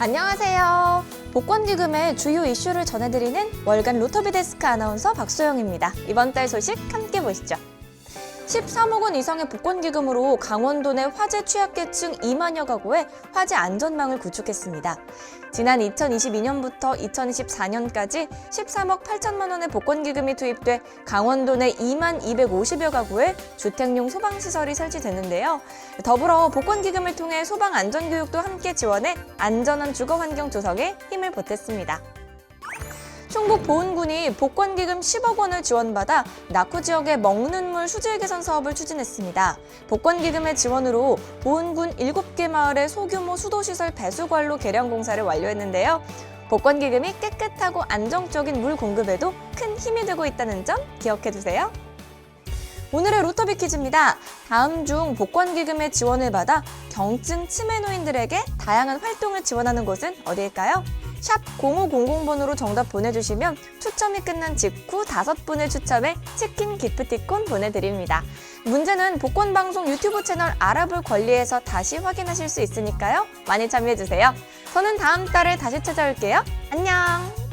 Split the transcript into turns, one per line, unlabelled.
안녕하세요. 복권기금의 주요 이슈를 전해드리는 월간 로터비 데스크 아나운서 박소영입니다. 이번 달 소식 함께 보시죠. 13억 원 이상의 복권기금으로 강원도 내 화재 취약계층 2만여 가구에 화재 안전망을 구축했습니다. 지난 2022년부터 2024년까지 13억 8천만 원의 복권기금이 투입돼 강원도 내 2만 250여 가구에 주택용 소방시설이 설치됐는데요. 더불어 복권기금을 통해 소방 안전교육도 함께 지원해 안전한 주거 환경 조성에 힘을 보탰습니다. 충북 보은군이 복권기금 10억 원을 지원받아 낙후 지역의 먹는 물 수질 개선 사업을 추진했습니다. 복권기금의 지원으로 보은군 7개 마을의 소규모 수도시설 배수관로 개량 공사를 완료했는데요. 복권기금이 깨끗하고 안정적인 물 공급에도 큰 힘이 되고 있다는 점 기억해 두세요. 오늘의 로터비 퀴즈입니다. 다음 중 복권기금의 지원을 받아 경증 치매 노인들에게 다양한 활동을 지원하는 곳은 어디일까요? 샵 0500번으로 정답 보내주시면 추첨이 끝난 직후 다섯 분을 추첨해 치킨 기프티콘 보내드립니다. 문제는 복권 방송 유튜브 채널 알아볼 권리에서 다시 확인하실 수 있으니까요. 많이 참여해주세요. 저는 다음 달에 다시 찾아올게요. 안녕!